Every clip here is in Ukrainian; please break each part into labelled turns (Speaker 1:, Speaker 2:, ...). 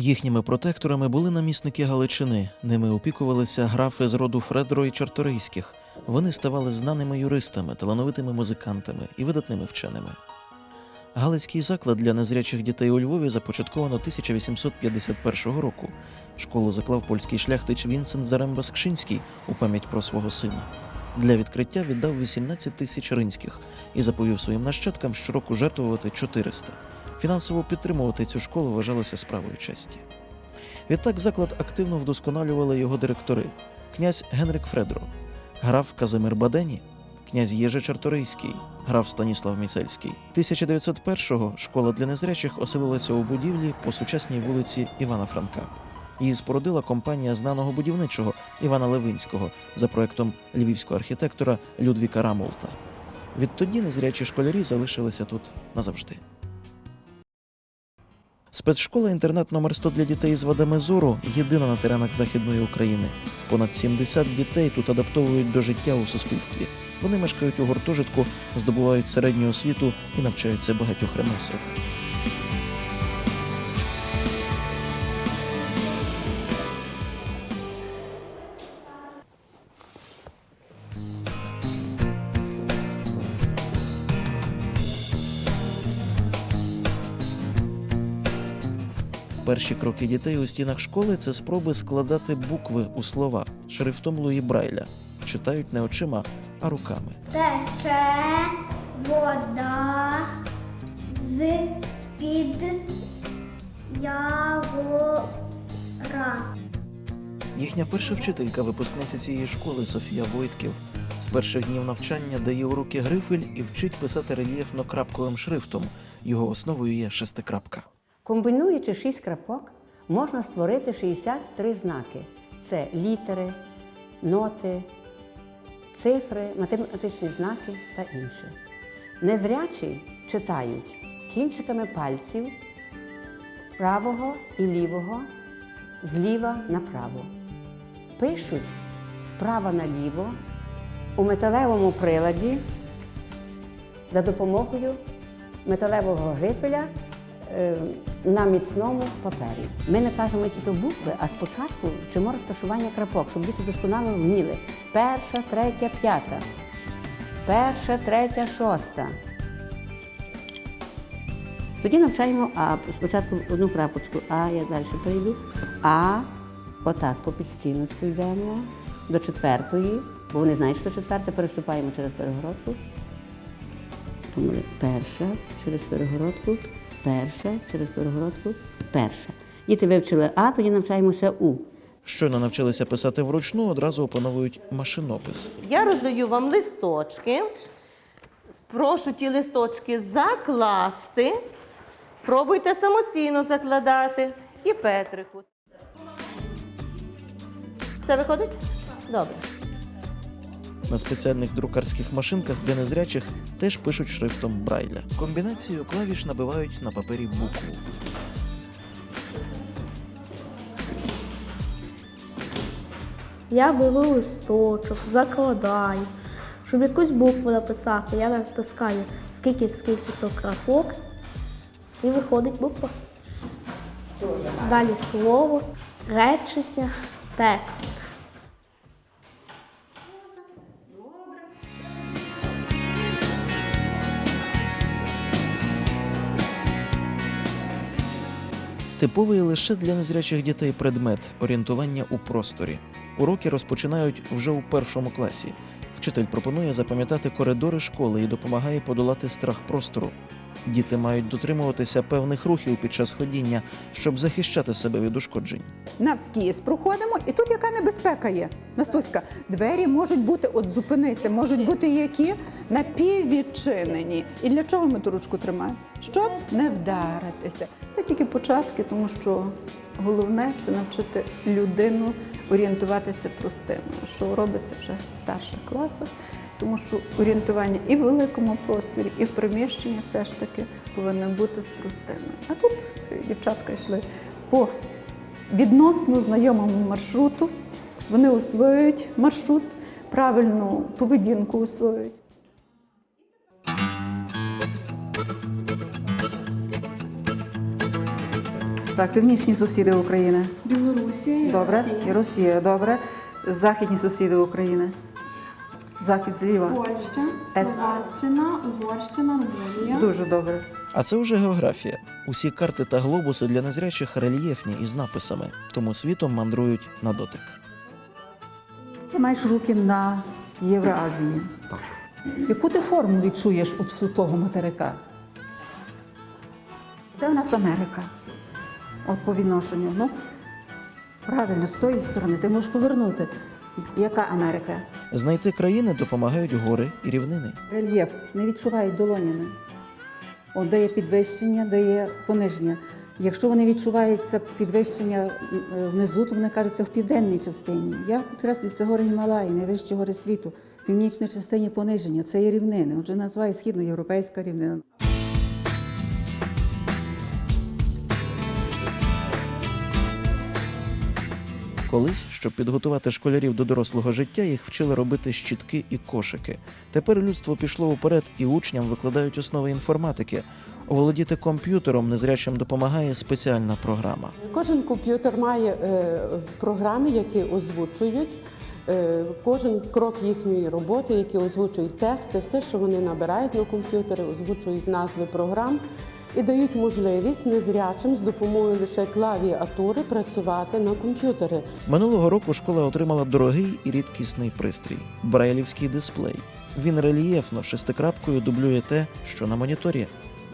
Speaker 1: Їхніми протекторами були намісники Галичини. Ними опікувалися графи з роду Фредро і Чарторийських. Вони ставали знаними юристами, талановитими музикантами і видатними вченими. Галицький заклад для незрячих дітей у Львові започатковано 1851 року. Школу заклав польський шляхтич Вінсент Заремба-Скшинський у пам'ять про свого сина. Для відкриття віддав 18 тисяч ринських і заповів своїм нащадкам щороку жертвувати 400. Фінансово підтримувати цю школу вважалося справою честі. Відтак заклад активно вдосконалювали його директори: князь Генрик Фредро, граф Казимир Бадені, князь Єжи Чарторийський, граф Станіслав Місельський. 1901-го школа для незрячих оселилася у будівлі по сучасній вулиці Івана Франка. Її спорудила компанія знаного будівничого Івана Левинського за проектом львівського архітектора Людвіка Рамолта. Відтоді незрячі школярі залишилися тут назавжди. Спецшкола-інтернат номер 100 для дітей з вадами зору єдина на теренах Західної України. Понад 70 дітей тут адаптовують до життя у суспільстві. Вони мешкають у гуртожитку, здобувають середню освіту і навчаються багатьох ремесел. Перші кроки дітей у стінах школи це спроби складати букви у слова шрифтом Луї Брайля. Читають не очима, а руками.
Speaker 2: Тече вода з під ягора.
Speaker 1: Їхня перша вчителька, випускниця цієї школи Софія Войтків. З перших днів навчання дає у руки грифель і вчить писати рельєфно-крапковим шрифтом. Його основою є шестикрапка.
Speaker 3: Комбінуючи шість крапок, можна створити 63 знаки: це літери, ноти, цифри, математичні знаки та інше. Незрячі читають кінчиками пальців правого і лівого, зліва направо. Пишуть справа наліво у металевому приладі за допомогою металевого грифеля на міцному папері. Ми не кажемо тільки букви, а спочатку вчимо розташування крапок, щоб діти досконало вміли. Перша, третя, п'ята. Перша, третя, шоста. Тоді навчаємо А. Спочатку одну крапочку А, я далі прийду. А. Отак, по підстіночку йдемо до четвертої, бо вони знають, що четверте, переступаємо через перегородку. Перша через перегородку, перша через перегородку, перша. Діти вивчили А, тоді навчаємося У.
Speaker 1: Щойно навчилися писати вручну, одразу опановують машинопис.
Speaker 4: Я роздаю вам листочки. Прошу ті листочки закласти. Пробуйте самостійно закладати. І Петрику. Все виходить? Добре.
Speaker 1: На спеціальних друкарських машинках для незрячих теж пишуть шрифтом Брайля. Комбінацією клавіш набивають на папері букву.
Speaker 5: Я беру листочок, закладаю. Щоб якусь букву написати, я натискаю скільки скільки то крапок і виходить буква. Далі слово, речення, текст.
Speaker 1: Типовий лише для незрячих дітей предмет орієнтування у просторі. Уроки розпочинають вже у першому класі. Вчитель пропонує запам'ятати коридори школи і допомагає подолати страх простору. Діти мають дотримуватися певних рухів під час ходіння, щоб захищати себе від ушкоджень.
Speaker 6: навскіз проходимо, і тут яка небезпека є. Настуська, двері можуть бути, от зупинися, можуть бути які напіввідчинені. І для чого ми ту ручку тримаємо? Щоб не вдаритися. Це тільки початки, тому що головне це навчити людину орієнтуватися тростиною, що робиться вже в старших класах. Тому що орієнтування і в великому просторі, і в приміщенні все ж таки повинно бути з тростиною. А тут е, дівчатка йшли по відносно знайомому маршруту. Вони освоюють маршрут, правильну поведінку освоюють.
Speaker 7: Так, північні сусіди України.
Speaker 8: Білорусія,
Speaker 7: Добре. І Росія, добре. Західні сусіди України. Захід зліва.
Speaker 8: Польща, Словаччина, Угорщина, Румунія.
Speaker 7: Дуже добре.
Speaker 1: А це вже географія. Усі карти та глобуси для незрячих рельєфні із написами, тому світом мандрують на дотик.
Speaker 7: Ти маєш руки на Євразії. Яку ти форму відчуєш у того материка? Де в нас Америка? От по відношенню. Ну, правильно, з тої сторони ти можеш повернути. Яка Америка?
Speaker 1: Знайти країни допомагають гори і рівнини.
Speaker 7: Рельєф не відчувають долонями. От де є підвищення, де є пониження. Якщо вони відчувають це підвищення е, внизу, то вони кажуть, в південній частині. Я підкреслюю, це гори Гімалаї, найвищі гори світу. В північній частині пониження, це є рівнини. Отже, називає східноєвропейська рівнина.
Speaker 1: Колись, щоб підготувати школярів до дорослого життя, їх вчили робити щітки і кошики. Тепер людство пішло уперед, і учням викладають основи інформатики. Оволодіти комп'ютером незрячим допомагає спеціальна програма.
Speaker 9: Кожен комп'ютер має е, програми, які озвучують е, кожен крок їхньої роботи, які озвучують тексти, все, що вони набирають на комп'ютери, озвучують назви програм і дають можливість незрячим з допомогою лише клавіатури працювати на комп'ютери.
Speaker 1: Минулого року школа отримала дорогий і рідкісний пристрій брайлівський дисплей. Він рельєфно шестикрапкою дублює те, що на моніторі.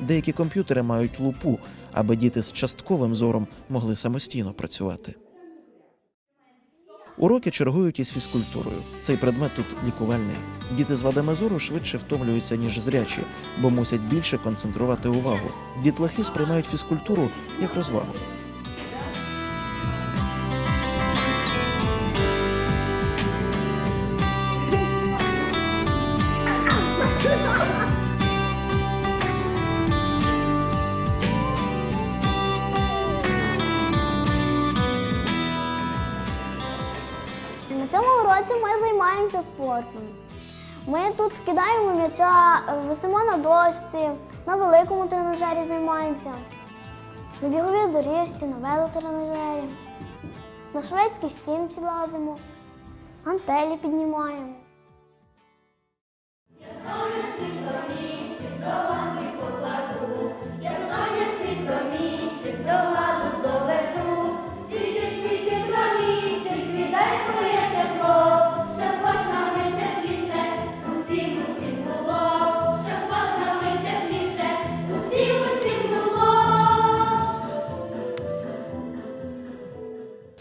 Speaker 1: Деякі комп'ютери мають лупу, аби діти з частковим зором могли самостійно працювати. Уроки чергують із фізкультурою. Цей предмет тут лікувальний. Діти з вадами зору швидше втомлюються, ніж зрячі, бо мусять більше концентрувати увагу. Дітлахи сприймають фізкультуру як розвагу.
Speaker 10: Займаємося спортом. Ми тут кидаємо м'яча, висимо на дошці, на великому тренажері займаємося, на біговій доріжці, на велотренажері, на шведській стінці лазимо, гантелі піднімаємо.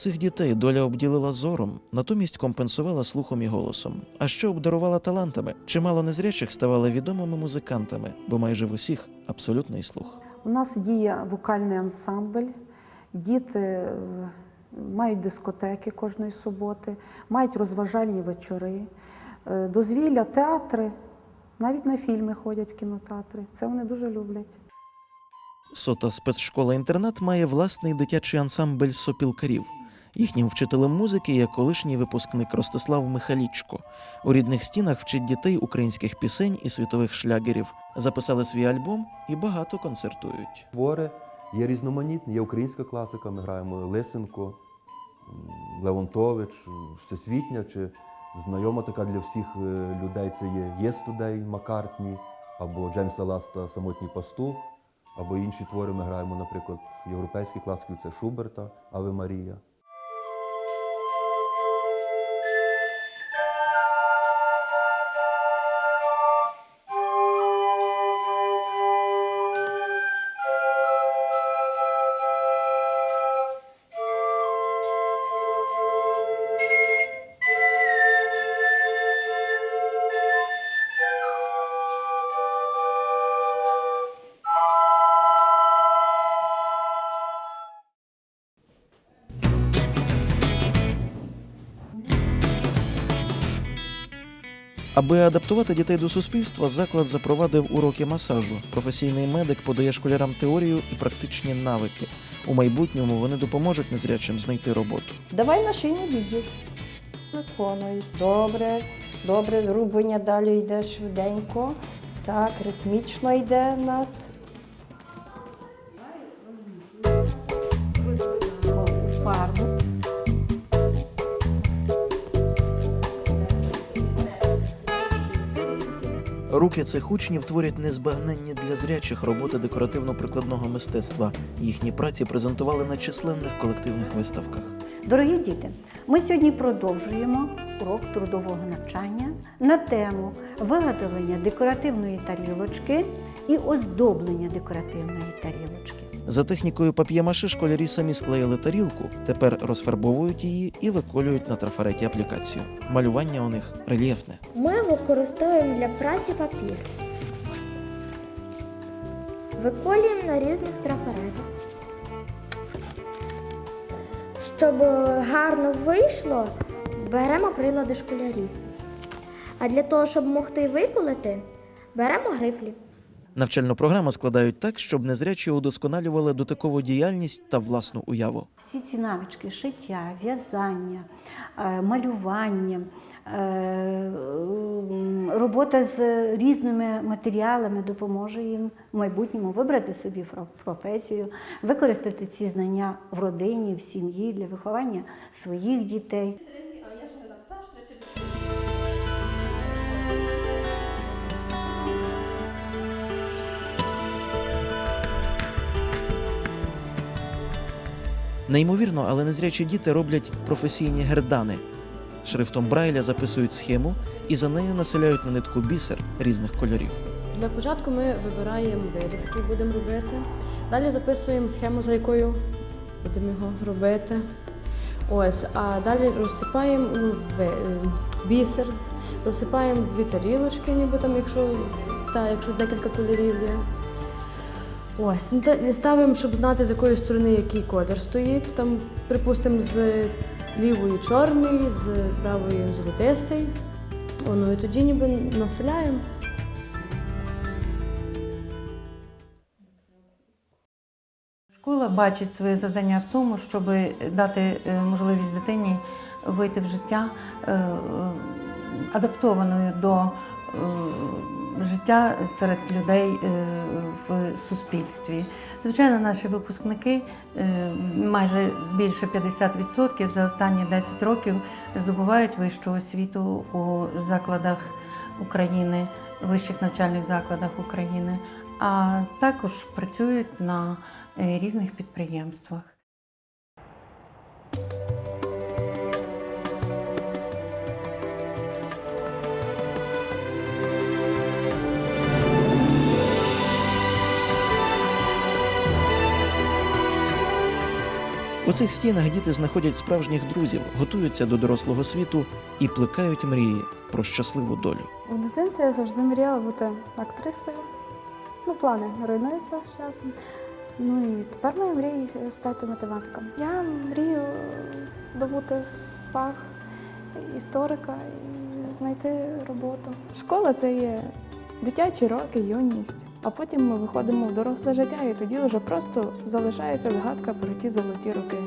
Speaker 1: Цих дітей доля обділила зором, натомість компенсувала слухом і голосом. А що обдарувала талантами? Чимало незрячих ставали відомими музикантами, бо майже в усіх абсолютний слух.
Speaker 11: У нас діє вокальний ансамбль. Діти е, мають дискотеки кожної суботи, мають розважальні вечори, е, дозвілля, театри, навіть на фільми ходять в кінотеатри. Це вони дуже люблять.
Speaker 1: Сота спецшкола-інтернат має власний дитячий ансамбль сопілкарів. Їхнім вчителем музики є колишній випускник Ростислав Михалічко. У рідних стінах вчить дітей українських пісень і світових шлягерів. Записали свій альбом і багато концертують.
Speaker 12: Твори є різноманітні, є українська класика, ми граємо Лисенко, Леонтович, всесвітня чи знайома така для всіх е, людей це є Єстудей Маккартні, або Джеймса Ласта Самотній пастух, або інші твори ми граємо, наприклад, європейські класики це Шуберта, Аве Марія.
Speaker 1: Аби адаптувати дітей до суспільства, заклад запровадив уроки масажу. Професійний медик подає школярам теорію і практичні навики. У майбутньому вони допоможуть незрячим знайти роботу.
Speaker 13: Давай на шийний відділ. Виконуєш. Добре, добре, рубання далі йде швиденько. Так, ритмічно йде в нас.
Speaker 1: Руки цих учнів творять незбагненні для зрячих роботи декоративно-прикладного мистецтва. Їхні праці презентували на численних колективних виставках.
Speaker 14: Дорогі діти, ми сьогодні продовжуємо урок трудового навчання на тему виготовлення декоративної тарілочки і оздоблення декоративної тарілочки.
Speaker 1: За технікою пап'ємаши школярі самі склеїли тарілку, тепер розфарбовують її і виколюють на трафареті аплікацію. Малювання у них рельєфне.
Speaker 2: Ми використовуємо для праці папір. Виколюємо на різних трафаретах. Щоб гарно вийшло, беремо прилади школярів. А для того, щоб могти виколити, беремо грифлі.
Speaker 1: Навчальну програму складають так, щоб незрячі удосконалювали дотикову діяльність та власну уяву.
Speaker 14: Всі ці навички шиття, в'язання, е, малювання, е, робота з різними матеріалами допоможе їм в майбутньому вибрати собі професію, використати ці знання в родині, в сім'ї для виховання своїх дітей.
Speaker 1: Неймовірно, але незрячі діти роблять професійні гердани. Шрифтом Брайля записують схему і за нею населяють на нитку бісер різних кольорів.
Speaker 15: Для початку ми вибираємо виріб, який будемо робити. Далі записуємо схему, за якою будемо його робити. Ось, а далі розсипаємо ну, е, бісер, розсипаємо дві тарілочки, ніби там, якщо, та, якщо декілька кольорів є. Ось, ну, та- ставимо, щоб знати, з якої сторони який колір стоїть. Там, припустимо, з лівої чорний, з правої золотистий. О, ну і тоді ніби населяємо.
Speaker 16: Школа бачить своє завдання в тому, щоб дати е, можливість дитині вийти в життя е, е, адаптованою до життя серед людей е, в суспільстві. Звичайно, наші випускники е, майже більше 50% за останні 10 років здобувають вищу освіту у закладах України, вищих навчальних закладах України, а також працюють на е, різних підприємствах.
Speaker 1: У цих стінах діти знаходять справжніх друзів, готуються до дорослого світу і плекають мрії про щасливу долю.
Speaker 5: В дитинстві я завжди мріяла бути актрисою. Ну, плани руйнуються з часом. Ну і тепер моя мрія стати математиком. Я мрію здобути фах історика і знайти роботу. Школа це є дитячі роки, юність. А потім ми виходимо в доросле життя, і тоді вже просто залишається згадка про ті золоті роки.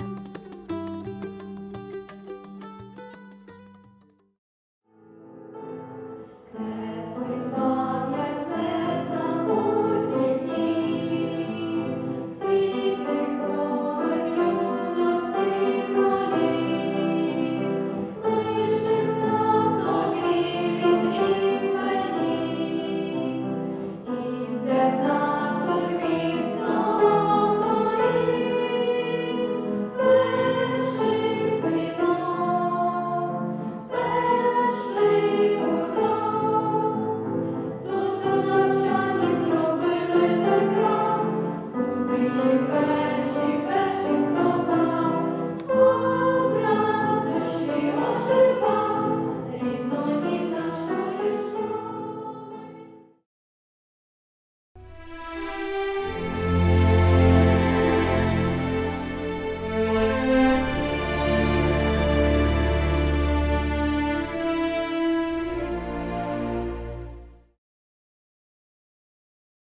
Speaker 17: to